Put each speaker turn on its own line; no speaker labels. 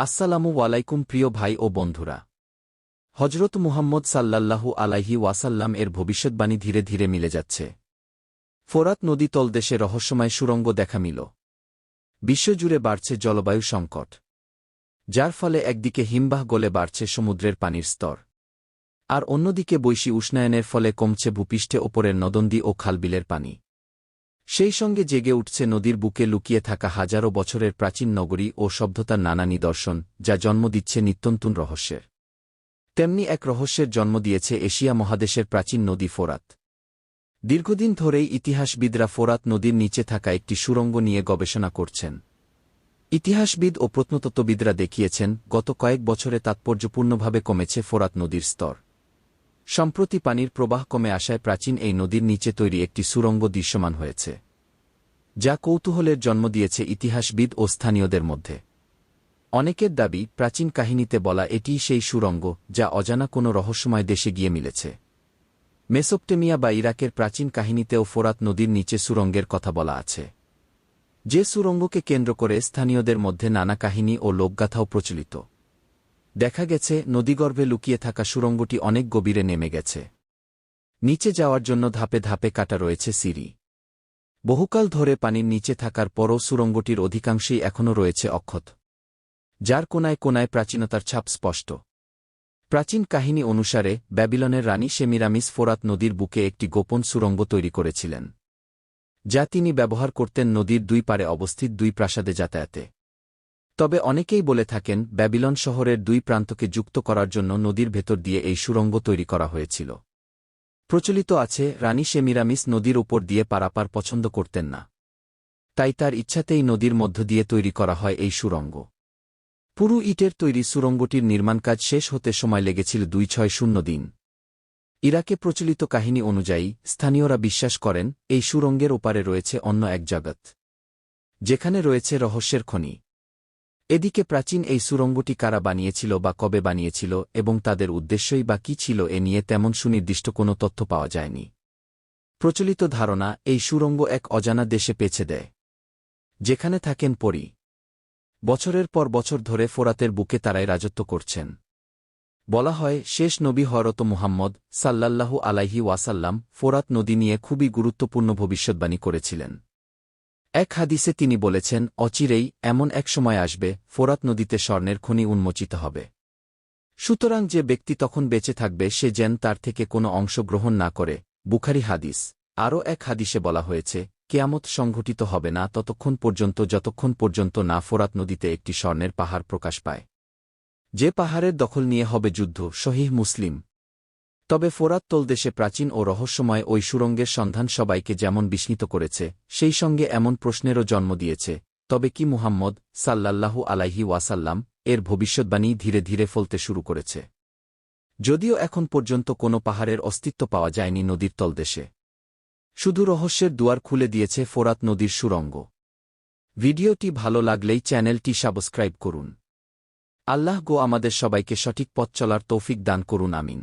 আসসালামু আলাইকুম প্রিয় ভাই ও বন্ধুরা। হজরত মুহাম্মদ সাল্লাল্লাহু আলাইহি ওয়াসাল্লাম এর ভবিষ্যৎবাণী ধীরে ধীরে মিলে যাচ্ছে। ফোরাত নদী তলদেশে রহস্যময় সুরঙ্গ দেখা মিল। বিশ্বজুড়ে বাড়ছে জলবায়ু সংকট। যার ফলে একদিকে হিমবাহ গলে বাড়ছে সমুদ্রের পানির স্তর। আর অন্যদিকে বৈশী উষ্ণায়নের ফলে কমছে ভূপৃষ্ঠে ওপরের নদন্দী ও খালবিলের পানি। সেই সঙ্গে জেগে উঠছে নদীর বুকে লুকিয়ে থাকা হাজারো বছরের প্রাচীন নগরী ও সভ্যতার নানা নিদর্শন, যা জন্ম দিচ্ছে নিত্যন্তন রহস্যের। তেমনি এক রহস্যের জন্ম দিয়েছে এশিয়া মহাদেশের প্রাচীন নদী ফোরাত। দীর্ঘদিন ধরেই ইতিহাসবিদরা ফোরাত নদীর নিচে থাকা একটি সুরঙ্গ নিয়ে গবেষণা করছেন। ইতিহাসবিদ ও প্রত্নতত্ত্ববিদরা দেখিয়েছেন, গত কয়েক বছরে তাৎপর্যপূর্ণভাবে কমেছে ফোরাত নদীর স্তর। সম্প্রতি পানির প্রবাহ কমে আসায় প্রাচীন এই নদীর নিচে তৈরি একটি সুরঙ্গ দৃশ্যমান হয়েছে, যা কৌতূহলের জন্ম দিয়েছে ইতিহাসবিদ ও স্থানীয়দের মধ্যে। অনেকের দাবি, প্রাচীন কাহিনীতে বলা এটিই সেই সুরঙ্গ, যা অজানা কোনো রহস্যময় দেশে গিয়ে মিলেছে। মেসোপটেমিয়া বা ইরাকের প্রাচীন কাহিনীতেও ফোরাত নদীর নিচে সুরঙ্গের কথা বলা আছে। যে সুরঙ্গকে কেন্দ্র করে স্থানীয়দের মধ্যে নানা কাহিনী ও লোকগাথাও প্রচলিত। দেখা গেছে, নদীগর্ভে লুকিয়ে থাকা সুরঙ্গটি অনেক গভীরে নেমে গেছে। নিচে যাওয়ার জন্য ধাপে ধাপে কাটা রয়েছে সিঁড়ি। বহুকাল ধরে পানির নিচে থাকার পরও সুরঙ্গটির অধিকাংশই এখনও রয়েছে অক্ষত। যার কোনায় কোনায় প্রাচীনতার ছাপ স্পষ্ট। প্রাচীন কাহিনী অনুসারে, ব্যাবিলনের রানী সেমিরামিস ফোরাত নদীর বুকে একটি গোপন সুরঙ্গ তৈরি করেছিলেন। যা তিনি ব্যবহার করতেন নদীর দুই পারে অবস্থিত দুই প্রাসাদে যাতায়াতে। তবে অনেকেই বলে থাকেন, ব্যাবিলন শহরের দুই প্রান্তকে যুক্ত করার জন্য নদীর ভেতর দিয়ে এই সুরঙ্গ তৈরি করা হয়েছিল। প্রচলিত আছে, রানী সেমিরামিস নদীর উপর দিয়ে পারাপার পছন্দ করতেন না। তাই তার ইচ্ছাতেই নদীর মধ্য দিয়ে তৈরি করা হয় এই সুরঙ্গ পুরু ইটের তৈরি সুরঙ্গটির নির্মাণ কাজ শেষ হতে সময় লেগেছিল দুই ছয় শূন্য দিন। ইরাকে প্রচলিত কাহিনী অনুযায়ী, স্থানীয়রা বিশ্বাস করেন, এই সুরঙ্গের ওপারে রয়েছে অন্য এক জগৎ। যেখানে রয়েছে রহস্যের খনি। এদিকে প্রাচীন এই সুরঙ্গটি কারা বানিয়েছিল বা কবে বানিয়েছিল এবং তাদের উদ্দেশ্যই বা কী ছিল এ নিয়ে তেমন সুনির্দিষ্ট কোনো তথ্য পাওয়া যায়নি। প্রচলিত ধারণা, এই সুরঙ্গ এক অজানা দেশে পেছে দেয়। যেখানে থাকেন পরী। বছরের পর বছর ধরে ফোরাতের বুকে তারাই রাজত্ব করছেন। বলা হয়, শেষ নবী হরত মুহাম্মদ সাল্লাল্লাহু আলাইহি ওয়াসাল্লাম ফোরাত নদী নিয়ে খুবই গুরুত্বপূর্ণ ভবিষ্যৎবাণী করেছিলেন। এক হাদিসে তিনি বলেছেন, অচিরেই এমন এক সময় আসবে, ফোরাত নদীতে স্বর্ণের খনি উন্মোচিত হবে। সুতরাং যে ব্যক্তি তখন বেঁচে থাকবে, সে যেন তার থেকে কোনো অংশ গ্রহণ না করে, বুখারি হাদিস। আরও এক হাদিসে বলা হয়েছে, কেয়ামত সংঘটিত হবে না ততক্ষণ পর্যন্ত, যতক্ষণ পর্যন্ত না ফোরাত নদীতে একটি স্বর্ণের পাহাড় প্রকাশ পায়। যে পাহাড়ের দখল নিয়ে হবে যুদ্ধ শহীহ মুসলিম। তবে ফোরাত তলদেশে প্রাচীন ও রহস্যময় ওই সুরঙ্গের সন্ধান সবাইকে যেমন বিস্মিত করেছে, সেই সঙ্গে এমন প্রশ্নেরও জন্ম দিয়েছে, তবে কি মুহাম্মদ সাল্লাল্লাহু আলাইহি ওয়াসাল্লাম এর ভবিষ্যৎবাণী ধীরে ধীরে ফলতে শুরু করেছে? যদিও এখন পর্যন্ত কোনো পাহাড়ের অস্তিত্ব পাওয়া যায়নি নদীর তলদেশে। শুধু রহস্যের দুয়ার খুলে দিয়েছে ফোরাত নদীর সুরঙ্গ। ভিডিওটি ভালো লাগলেই চ্যানেলটি সাবস্ক্রাইব করুন। আল্লাহ গো আমাদের সবাইকে সঠিক পথ চলার তৌফিক দান করুন, আমিন।